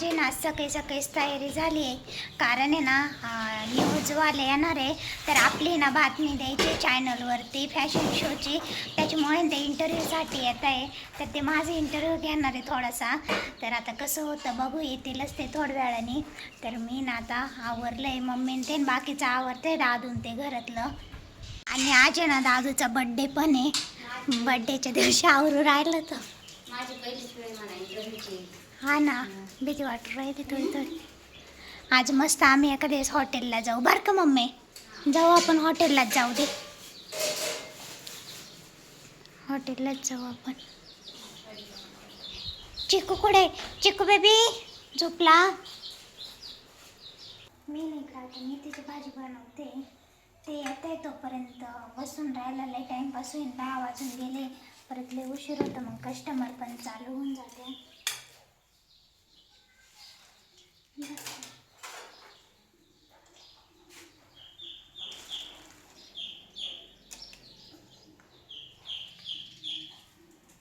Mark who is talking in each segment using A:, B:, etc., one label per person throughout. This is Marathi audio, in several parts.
A: माझी ना सकाळी सकाळीच तयारी झाली आहे. कारण आहे ना न्यूजवाले येणार आहे तर आपली ना बातमी द्यायची चॅनलवरती फॅशन शोची त्याच्यामुळे ते इंटरव्ह्यूसाठी येत आहे. तर ते माझं इंटरव्ह्यू घेणार आहे थोडासा. तर आता कसं होतं बघू येतीलच ते थोड्या वेळाने. तर मी ना आता आवरलं आहे मम्मीने ते बाकीचं आवरते दादून ते घरातलं. आणि आज आहे ना दादूचा बड्डे पण आहे. बड्डेच्या दिवशी आवरू राहिलं तर.
B: माझी पहिलीच वेळ मला इंटरव्ह्यूची
A: हा ना भीती वाटू राहिली थोडी थोडी. आज मस्त आम्ही एका दिवस हॉटेलला जाऊ. बरं का मम्मी? जाऊ आपण हॉटेललाच जाऊ दे. हॉटेललाच जाऊ आपण. चिकू कुठे? चिकू बेबी झोपला? मी नाही का मी तिची भाजी बनवते. ते येत आहे तोपर्यंत. बसून राहायला लई टाईमपास होईल दहा वाजून गेले. परत लई उशीर होतं मग कस्टमर पण चालू होऊन जाते.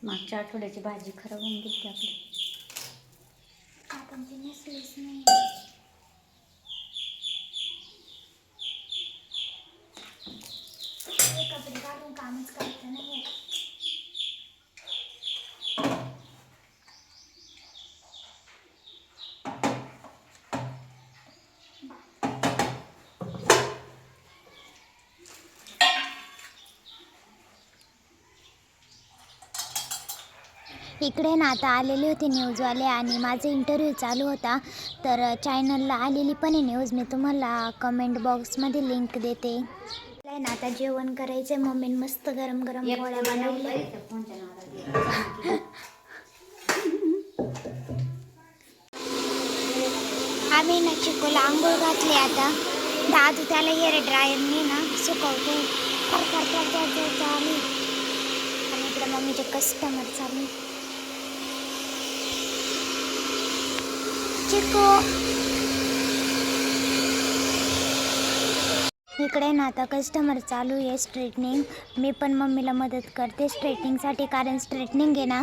B: मागच्या आठवड्याची भाजी खराब होऊन गेली आपली.
A: आपण ती नेसलीच नाही. कपडे काढून कामच इकडे ना आता आलेले होते न्यूजवाले आणि माझा इंटरव्ह्यू चालू होता. तर चॅनलला आलेली पण आहे न्यूज मी तुम्हाला कमेंट बॉक्समध्ये लिंक देते. ना आता जेवण करायचं आहे मम्मीने मस्त गरम गरम पोळ्या बनवल्या. आम्ही ना चिकोला आंघोळ घातली आता. दादू त्याला हेअर ड्रायरने ना सुकवतो. आणि इकडे मम्मीचे कस्टमर चालू. चिको इकडे ना आता कस्टमर चालू आहे स्ट्रेटनिंग मी पण मम्मीला मदत करते स्ट्रेटनिंगसाठी कारण स्ट्रेटनिंग आहे ना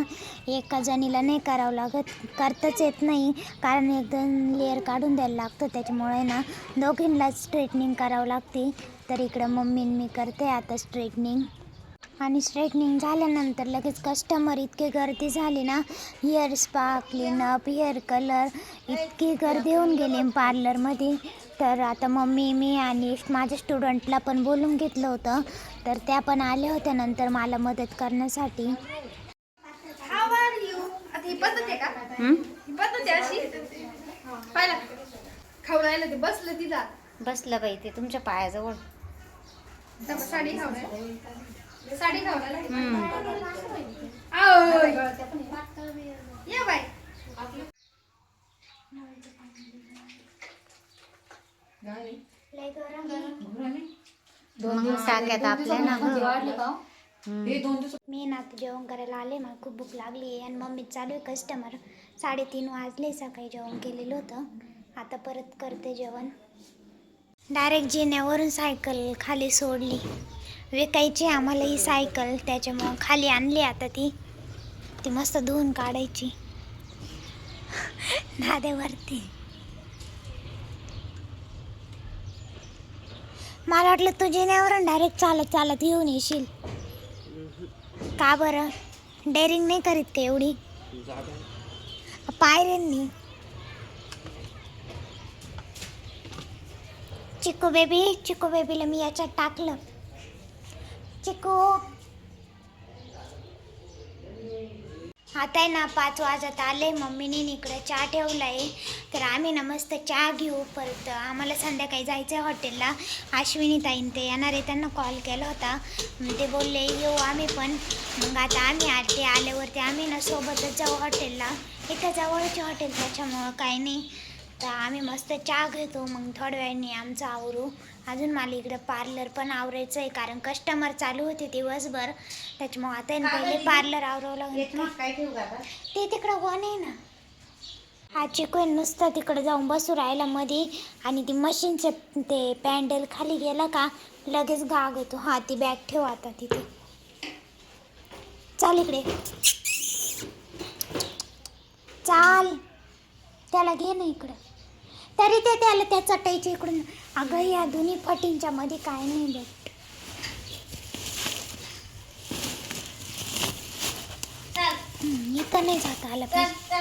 A: एका जणीला नाही करावं लागत. करताच येत नाही कारण एक दोन लेअर काढून द्यायला लागतं त्याच्यामुळे ना दोघींनाच स्ट्रेटनिंग करावं लागते. तर इकडं मम्मी मी करते आता स्ट्रेटनिंग आणि स्ट्रेटनिंग झाल्यानंतर लगेच कस्टमर इतकी गर्दी झाली ना hair spa cleanup hair colour इतकी गर्दी होऊन गेली पार्लरमध्ये तर आता मम्मी मी आणि माझ्या स्टुडंटला पण बोलून घेतलं होतं. तर त्या पण आल्या होत्या नंतर मला मदत करण्यासाठी.
C: बसलं
B: बाई ते तुमच्या पायाजवळ.
C: साडी
B: आपल्या ना.
A: मी ना आता जेवण करायला आले मला खूप भूक लागली आहे. आणि मम्मी चालू आहे कस्टमर साडेतीन वाजले सकाळी जेवण केलेलं होतं. आता परत करते जेवण. डायरेक्ट जिन्यावरून सायकल खाली सोडली. विकायची आम्हाला ही सायकल त्याच्यामुळं खाली आणली आता ती. ती मस्त धुवून काढायची. नादेवरती मला वाटलं तू नावरून डायरेक्ट चालत चालत येऊन येशील. का बरं? डेअरिंग नाही करीत का एवढी? पायऱ्यांनी चिकू बेबी चिकू बेबीला मी याच्यात टाकलं. चिकू. आता आहे ना पाच वाजत आले. मम्मीने इकडं चहा ठेवला आहे तर आम्ही ना मस्त चहा घेऊ परत. आम्हाला संध्याकाळी जायचं आहे हॉटेलला. अश्विनी ताईन ते येणार आहे. त्यांना कॉल केला होता. ते बोलले येऊ आम्ही पण. मग आता आम्ही आले आल्यावरती आम्ही ना सोबतच जाऊ हॉटेलला. इथं जवळचे हॉटेल त्याच्यामुळं काही नाही. तर आम्ही मस्त चहा घेतो. मग थोड्या वेळाने आमचं आवरू. अजून मला इकडं पार्लर पण आवरायचं आहे कारण कस्टमर चालू होते दिवसभर. त्याच्यामुळं आता आहे ना पहिले पार्लर आवरावं लागेल
B: काय ठेवू का आता?
A: ते तिकडं वन आहे ना. हा चिकन नुसतं तिकडं जाऊन बसू राहिला मध्ये आणि ती मशीनचं ते पॅन्डल खाली गेलं का लगेच गाग होतो हा ती बॅग ठेव आता तिथे. चाल इकडे. चाल. त्याला घे ना इकडं. तरी ते त्याला त्या चटाईच्या इकडून अगं या दोन्ही फटींच्या मध्ये काय नाही बघ. इथं नाही जाता आलं पाहिजे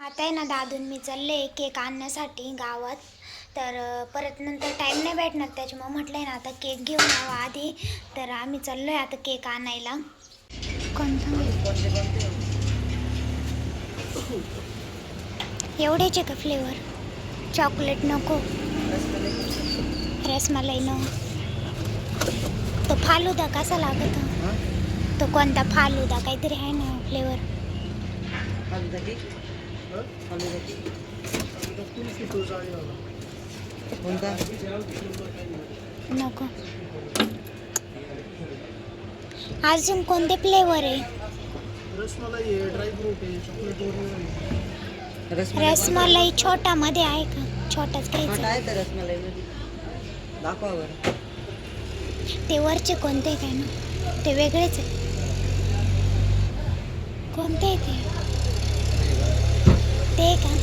A: आता आहे ना दादून मी चालले केक आणण्यासाठी गावात. तर परत नंतर टाईम नाही भेटणार त्याच्यामुळे म्हटलंय ना आता केक घेऊन यावं आधी. तर आम्ही चाललो आहे आता केक आणायला. कोणता? एवढेच आहे का फ्लेवर चॉकलेट नको. रसमलाई नको. तो फालुदा कसा लागत? तो कोणता फालुदा? काहीतरी आहे ना फ्लेवर नको. अजून कोणते फ्लेवर आहे?
D: रसमलाई
A: छोटा मध्ये आहे का? छोटाच
E: छोटा
A: घ्यायचा
E: आहे रसमलाई मध्ये दाखवा बरं.
A: ते वरचे कोणते काय ना? ते वेगळेच आहे. कोणते आहे ते? ते का?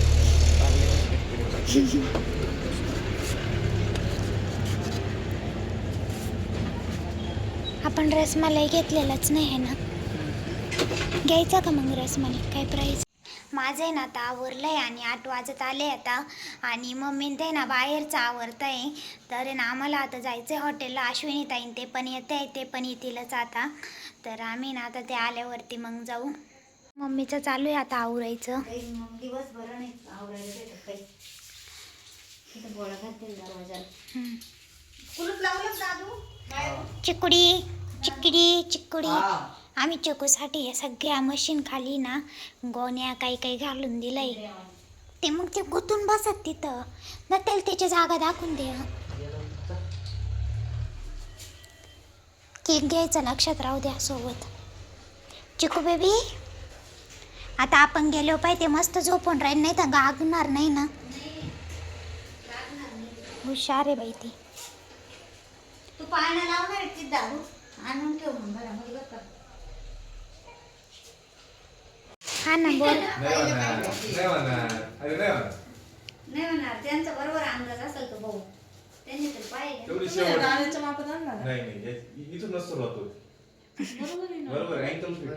A: आपण रसमलाई घेतलेलाच नाही आहे ना? घ्यायचा का मग रसमलाई? काय प्राईस माझं आहे ना आता आवरलं आहे आणि आठ वाजत आले आता. आणि मम्मी ते ना बाहेरचं आवरतं आहे तर ना आम्हाला आता जायचं आहे हॉटेलला. अश्विनी ताईन ते पण येते आहे ते पण येतीलच आता. तर आम्ही ना आता ते आल्यावरती मग जाऊ. मम्मीचं चालू आहे आता आवरायचं.
B: दिवसभर नाही आवरायला
A: चिकडी चिकडी चिकडी. आम्ही चिकूसाठी या सगळ्या मशीन खाली ना गोण्या काही काही घालून दिलंय. ते मग ते गुतून बसत तिथं. ना त्याला त्याची जागा दाखवून दे केक घ्यायचं लक्षात राहू द्या सोबत. चिकू बेबी आता आपण गेलो पाहिजे ते मस्त झोपून राहील नाही तर गागणार नाही ना. हुशार आहे बाई ती.
B: तू पाण्याला लावणार आहे ती दारू? आणून ठेव मग घरामध्ये बरं का
A: हा ना बोल.
F: नाही म्हणणार नाही म्हणणार अरे नाही म्हणणार
B: नाही म्हणणार त्यांचा बरोबर अंदाज असेल तो भाऊ त्यांनी तर पाहिजे
F: तेवढी शेवट नाही नाही. हे- इथून नसतो राहतो बरोबर अँकल फिट आहे.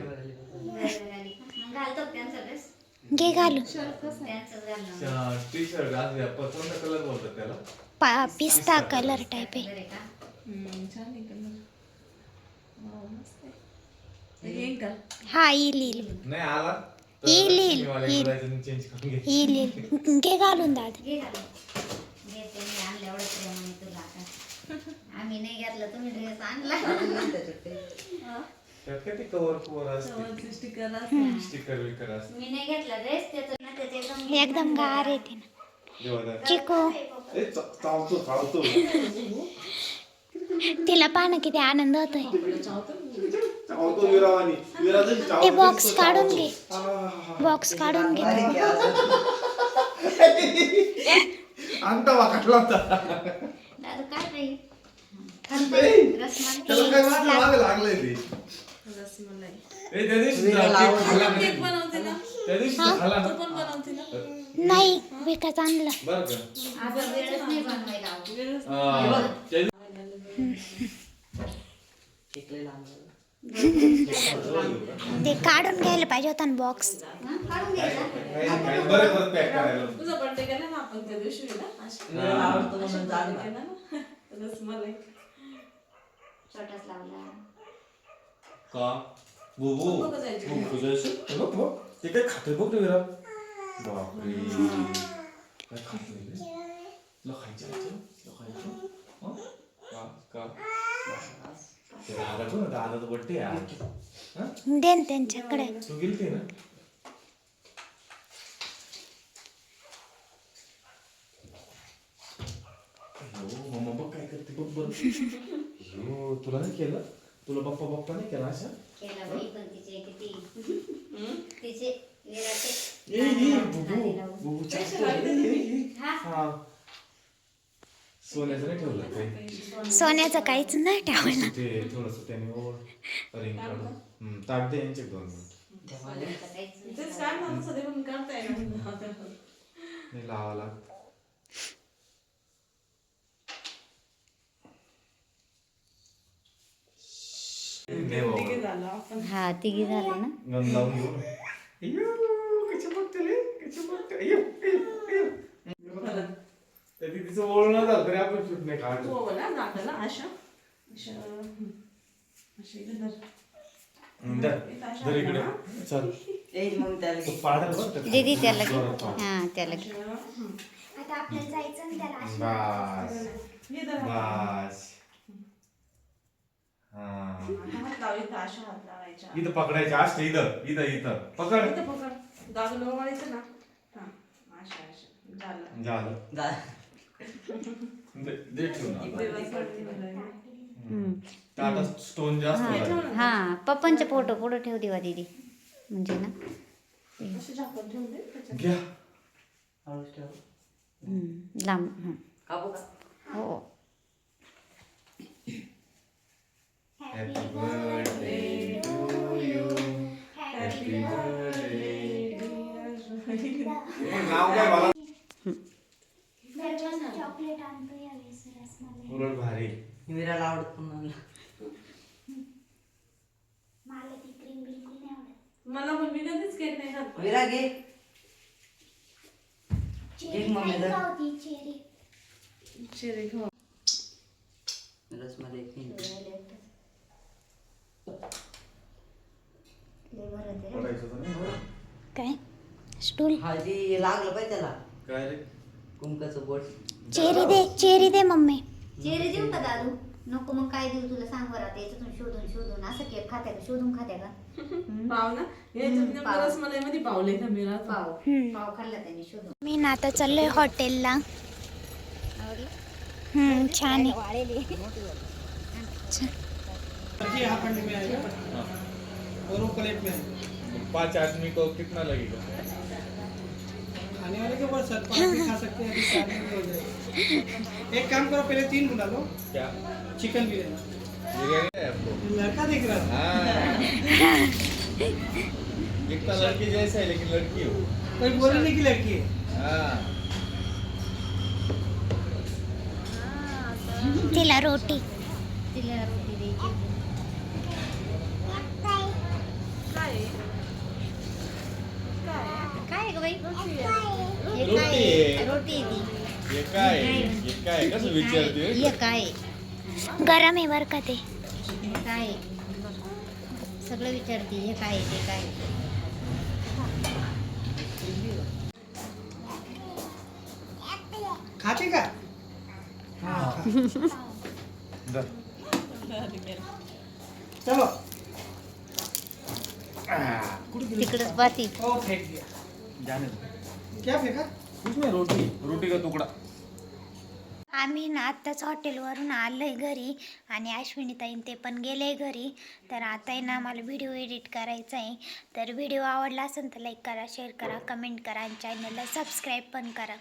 B: मग घालतो का त्यांचा ड्रेस
A: घे घालू.
B: त्यांचंच घालणार.
F: टी शर्ट आज या- प- कोणता कलर बोलतात त्याला.
A: पा पिस्ता कलर टाईप आहे.
B: बरं आहे का?
A: हा येईल
F: नाही आला. तर
A: येईल.
F: करून घे
A: येईल येईल घे घालून दादा
B: घे घालून घे त्यांनी आणलं एवढं प्रेमाने तुला आता आम्ही नाही घेतलं तुम्ही ड्रेस आणला
E: त्याच्यात ते.
F: त्यात काय ते कवर कवर असते स्टिकर विकर असते
B: मी नाही घेतला ड्रेस त्याचं ना त्याचं एकदम
A: एकदम गार येते ना चिकू
F: ए, चा- चावतो चावतो
A: तिला पाहणं किती आनंद होतोय
F: चावतो विरावानी.
A: ते बॉक्स काढून. घे. बॉक्स काढून घे.
F: अंगठा वाकडला होता.
B: दादू काय बाई
F: ए,
B: रसमालाई
F: त्याला काय मागे मागे लागलंय ते. ए, त्या दिवशी
E: विरा
F: केक
E: लावून
F: खाल्ला. नाही. त्या दिवशी खाल्ला ना.
A: नाही विकत आणलं.
F: बरं का. हा, त्या
E: शिकलेलं आम्हाला.
A: ते काढून घ्यायला पाहिजे होता ना बॉक्स
B: हं?
G: तुझा बर्थडे केला ना आपण त्या दिवशी ना अशी-
E: विराला आवडतो म्हणून जाऊ ना.
G: केला ना रसमलाई
B: छोटाच लावला
F: का बुबू
G: बघ जायची.
F: बुबू तुझ्याशी बघ बघ ते काय खातोय बघ रे विरा बापरे काय खातोय रे तुला खायचं आहे ते? तुला खायचं हं? का का ते दादा ना दादाचा बड्डे आहे आज. हं?
A: दे ना त्यांच्याकडे
F: तू गेलती ना अयो, मम्मा बघ काय करते बघ अयो तुला नाही केलं तुला बाप्पा बाप्पा नाही केला अशा
B: केला बाई पण तिचे किती तिचे विराचे
F: ए, ए, बुबू बुबू चाकू आहे. ए, ए, ए.
B: हा.
F: सोन्याचं नाही ठेवलं काही?
A: सोन्याचं काहीच नाही ठेवलं.
F: ते थोडस त्याने ओव्हर रिंग काढून. हम्म, ताट दे यांचे दोन मिनिट.
E: तेव्हा लय-
B: काहीच नाही.
G: तेच काय ना तसं ते पण करता येईल
F: नाही लावा लागत
G: झालो आपण.
B: हा तिघी झाले ना.
F: गंध लावून घेऊ. ना. अय्यो, कशी बघते रे, कशी बघते. अय्यो, अय्यो, अय्यो.
G: परत.
F: त्या तिचं ओळण झालं तरी आपण शूट नाही काढलं
G: ना. अशा अशा. अशा धर.
F: हं, इकडे. चल.
E: येईल मग त्याला
F: तो पाडल बरं का?
B: दीदी त्याला घे. हा घे.
A: आता आपल्याला जायचं आणि त्याला
F: बस.
G: हे धर हात.
F: बस. हा.
G: हात लाव इथं अशा हात लावायच्या.
F: इथं पकडायचं असतं इथं इथं इथं. पकड.
G: इथं पकड. दाबून ना. हा अशा अशा झालं.
F: झालं.
E: जा-
F: दे ठेवून आता.
B: हम्म.
F: स्टोन जास्त झाले.
B: हा पप्पांचे फोटो पुढे ठेव देवा दीदी म्हणजे ना.
F: घ्या
B: हम्म, लांब हं.
E: कापू का
B: हो
F: happy birthday to you happy birthday नाव काय मला
A: चॉकलेट आणतो यावेळेस रसमलाई
F: उलट भारी.
E: विराला आवडत पण मला
A: ती क्रीम बिलकुल नाही आवडत.
G: मला पण मी कधीच केक नाही खात
E: विरा घे.
A: चेरी
E: मम्मी
A: खायची
E: जर.
A: का होती चेरी
G: चिरे खाऊ.
E: रसमलाई खाईन.
F: पडायचं तर नाही बरं.
A: काय? स्टूल.
E: हळदी लागलं पाहिजे त्याला.
F: काय रे?
E: कुंकाचं बोट.
A: चेरी दे चेरी दे मम्मी.
B: चेहरे देऊ का दादू नको मग काय देऊ तुला? सांग बरं आता याच्यातून शोधून शोधून. असं केक खात्या का शोधून खात्या का?
G: पाव ना? हे
B: पाव.
G: रसमलाई मध्ये पावले का मी राहतो.
B: पाव. पाव खाल्ला त्यांनी शोधून.
A: मी ना आता चाललोय हॉटेलला. हम्म, छान आहे.
D: ये हाफ़ हंडी में आएगा और वो प्लेट में आएगा
F: पाँच आदमी को कितना लगेगा?
D: खाने वाले के ऊपर सर पाँच भी खा सकते हैं अभी चार भी हो एक काम करो पहले तीन बुला लो
F: क्या
D: चिकन बिरयानी
F: है
D: लड़का दिख रहा था
F: हाँ दिखता लड़की जैसा है लेकिन लड़की हो
D: कोई बोले नहीं कि लड़की है
F: हाँ
A: तिला रोटी
B: तिला रोटी काय हे
F: रोटी.
B: रोटी आहे
F: काय आहे? हे
B: हे?
A: गरम आहे बरं का ते.
B: हे काय? सगळं विचारते हे काय ते काय?
D: खाते का? हाँ. चलो.
B: तिकडच पाती
D: ओ फेंक दिया.
F: जाने दो.
D: क्या फेंका?
F: कुछ नहीं रोटी. रोटी का टुकड़ा
A: आम्ही ना आत्ताच हॉटेलवरून आलो आहे घरी आणि अश्विनीताईन ते पण गेले घरी. तर आता आहे ना आम्हाला व्हिडिओ एडिट करायचा आहे तर व्हिडिओ आवडला असेल तर लाईक करा शेअर करा कमेंट करा आणि चॅनलला सबस्क्राईब पण करा.